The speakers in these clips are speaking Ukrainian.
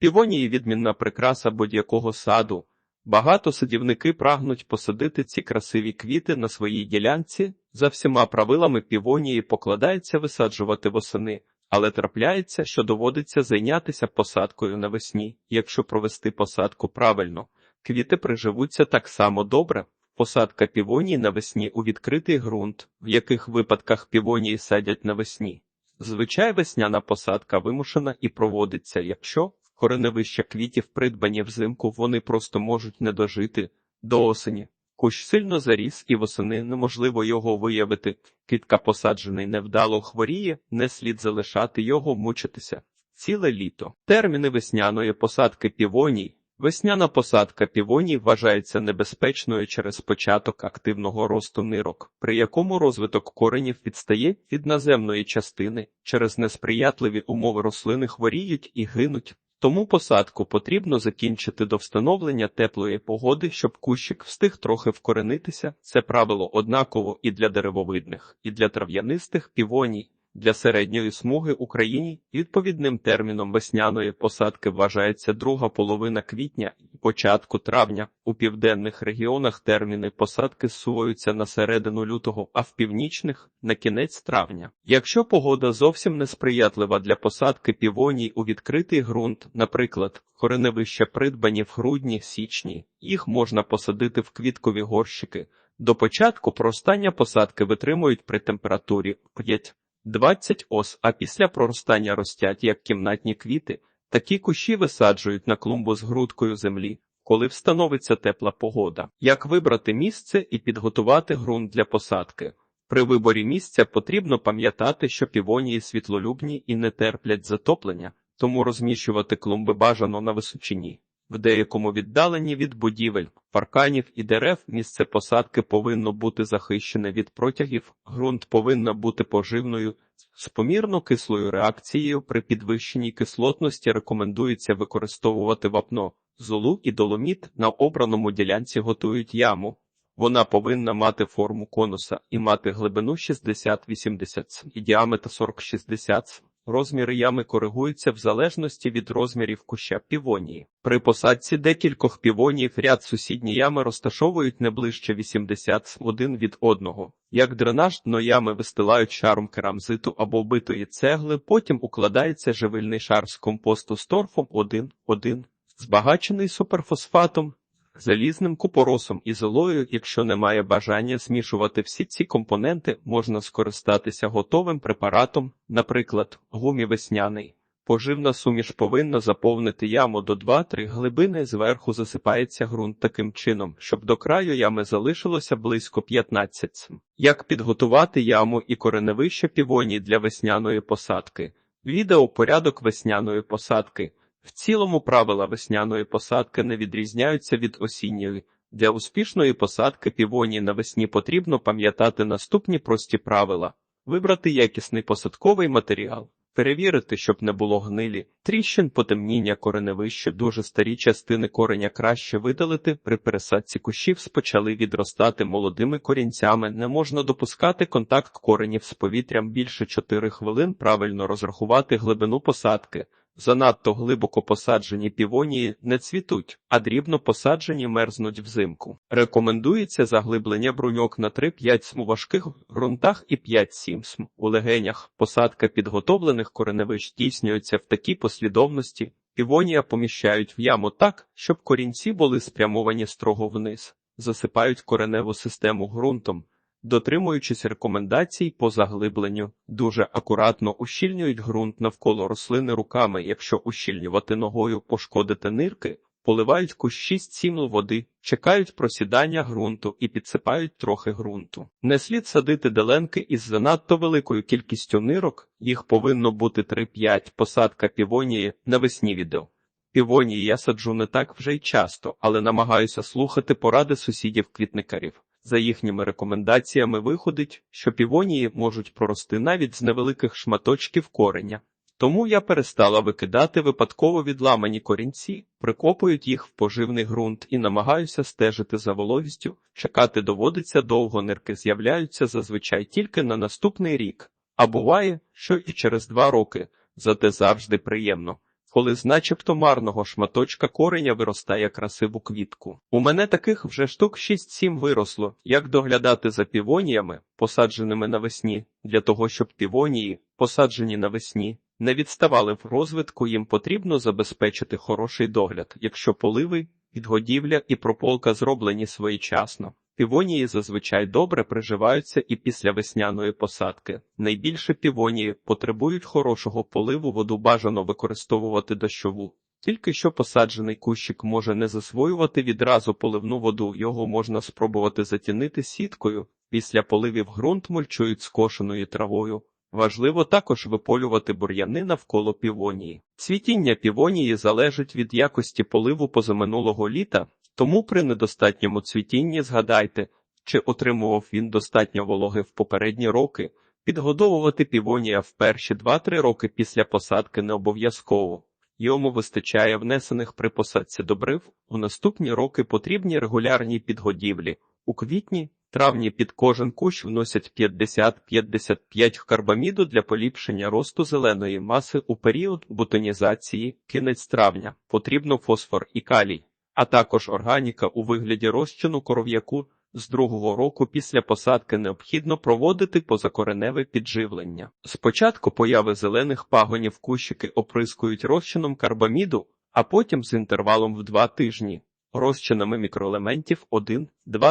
Півонії відмінна прикраса будь-якого саду. Багато садівники прагнуть посадити ці красиві квіти на своїй ділянці. За всіма правилами півонії покладається висаджувати восени, але трапляється, що доводиться зайнятися посадкою навесні. Якщо провести посадку правильно, квіти приживуться так само добре. Посадка півонії навесні у відкритий ґрунт, в яких випадках півонії садять навесні. Звичай весняна посадка вимушена і проводиться, якщо кореневища квітів придбані взимку, вони просто можуть не дожити до осені. Кущ сильно заріс і восени неможливо його виявити. Квітка посаджений невдало хворіє, не слід залишати його мучитися. Ціле літо. Терміни весняної посадки півоній. Весняна посадка півоній вважається небезпечною через початок активного росту нирок, при якому розвиток коренів відстає від наземної частини, через несприятливі умови рослини хворіють і гинуть. Тому посадку потрібно закінчити до встановлення теплої погоди, щоб кущик встиг трохи вкоренитися. Це правило однаково і для деревовидних, і для трав'янистих півоній. Для середньої смуги Україні відповідним терміном весняної посадки вважається друга половина квітня і початку травня. У південних регіонах терміни посадки зсуваються на середину лютого, а в північних на кінець травня. Якщо погода зовсім несприятлива для посадки півоній у відкритий ґрунт, наприклад, кореневища придбані в грудні-січні, їх можна посадити в квіткові горщики. До початку проростання посадки витримують при температурі 5 20 ос, а після проростання ростять як кімнатні квіти. Такі кущі висаджують на клумбу з грудкою землі, коли встановиться тепла погода. Як вибрати місце і підготувати ґрунт для посадки? При виборі місця потрібно пам'ятати, що півонії світлолюбні і не терплять затоплення, тому розміщувати клумби бажано на височині. В деякому віддаленні від будівель, парканів і дерев місце посадки повинно бути захищене від протягів, ґрунт повинна бути поживною. З помірно кислою реакцією при підвищеній кислотності рекомендується використовувати вапно, золу і доломіт на обраному ділянці готують яму. Вона повинна мати форму конуса і мати глибину 60-80 см і діаметр 40-60 см. Розміри ями коригуються в залежності від розмірів куща півонії. При посадці декількох півоніїв ряд сусідні ями розташовують не ближче 80 один від одного. Як дренаж дно ями вистилають шаром керамзиту або битої цегли, потім укладається живильний шар з компосту з торфом 1-1, збагачений суперфосфатом, залізним купоросом і золою, якщо немає бажання змішувати всі ці компоненти, можна скористатися готовим препаратом, наприклад, гумі весняний. Поживна суміш повинна заповнити яму до 2-3 глибини, зверху засипається ґрунт таким чином, щоб до краю ями залишилося близько 15 см. Як підготувати яму і кореневище півоній для весняної посадки? Відео порядок весняної посадки. В цілому правила весняної посадки не відрізняються від осінньої. Для успішної посадки півонії навесні потрібно пам'ятати наступні прості правила: вибрати якісний посадковий матеріал, перевірити, щоб не було гнилі, тріщин, потемніння кореневище, дуже старі частини кореня краще видалити. При пересадці кущів спочали відростати молодими корінцями. Не можна допускати контакт коренів з повітрям більше 4 хвилин, правильно розрахувати глибину посадки. Занадто глибоко посаджені півонії не цвітуть, а дрібно посаджені мерзнуть взимку. Рекомендується заглиблення бруньок на 3-5 см у важких ґрунтах і 5-7 см у легенях. Посадка підготовлених кореневищ здійснюється в такій послідовності. Півонія поміщають в яму так, щоб корінці були спрямовані строго вниз, засипають кореневу систему ґрунтом. Дотримуючись рекомендацій по заглибленню, дуже акуратно ущільнюють ґрунт навколо рослини руками. Якщо ущільнювати ногою пошкодити нирки, поливають кущі з цімл води, чекають просідання ґрунту і підсипають трохи ґрунту. Не слід садити деленки із занадто великою кількістю нирок, їх повинно бути 3-5 посадка півонії навесні відео. Півонії я саджу не так вже й часто, але намагаюся слухати поради сусідів-квітникарів. За їхніми рекомендаціями виходить, що півонії можуть прорости навіть з невеликих шматочків кореня. Тому я перестала викидати випадково відламані корінці, прикопують їх в поживний ґрунт і намагаюся стежити за вологістю. Чекати доводиться довго нирки з'являються зазвичай тільки на наступний рік, а буває, що і через два роки, зате завжди приємно. Коли з начебто марного шматочка кореня виростає красиву квітку. У мене таких вже штук 6-7 виросло. Як доглядати за півоніями, посадженими навесні, для того, щоб півонії, посаджені навесні, не відставали в розвитку, їм потрібно забезпечити хороший догляд, якщо поливи, підгодівля і прополка зроблені своєчасно. Півонії зазвичай добре приживаються і після весняної посадки. Найбільше півонії потребують хорошого поливу, воду бажано використовувати дощову. Тільки що посаджений кущик може не засвоювати відразу поливну воду, його можна спробувати затінити сіткою. Після поливів ґрунт мульчують скошеною травою. Важливо також виполювати бур'яни навколо півонії. Цвітіння півонії залежить від якості поливу позаминулого літа, тому при недостатньому цвітінні згадайте, чи отримував він достатньо вологи в попередні роки. Підгодовувати півонія в перші 2-3 роки після посадки не обов'язково. Йому вистачає внесених при посадці добрив, у наступні роки потрібні регулярні підгодівлі. У квітні, травні під кожен кущ вносять 50-55 карбаміду для поліпшення росту зеленої маси у період бутонізації, кінець травня, потрібно фосфор і калій, а також органіка у вигляді розчину коров'яку. З другого року після посадки необхідно проводити позакореневе підживлення. Спочатку появи зелених пагонів кущики оприскують розчином карбаміду, а потім з інтервалом в два тижні розчинами мікроелементів 1-2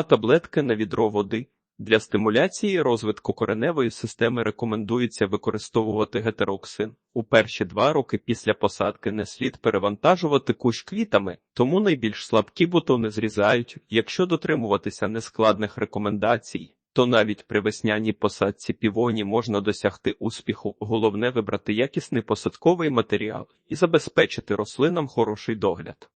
таблетки на відро води. Для стимуляції розвитку кореневої системи рекомендується використовувати гетероксин. У перші два роки після посадки не слід перевантажувати кущ квітами, тому найбільш слабкі бутони зрізають. Якщо дотримуватися нескладних рекомендацій, то навіть при весняній посадці півоні можна досягти успіху. Головне вибрати якісний посадковий матеріал і забезпечити рослинам хороший догляд.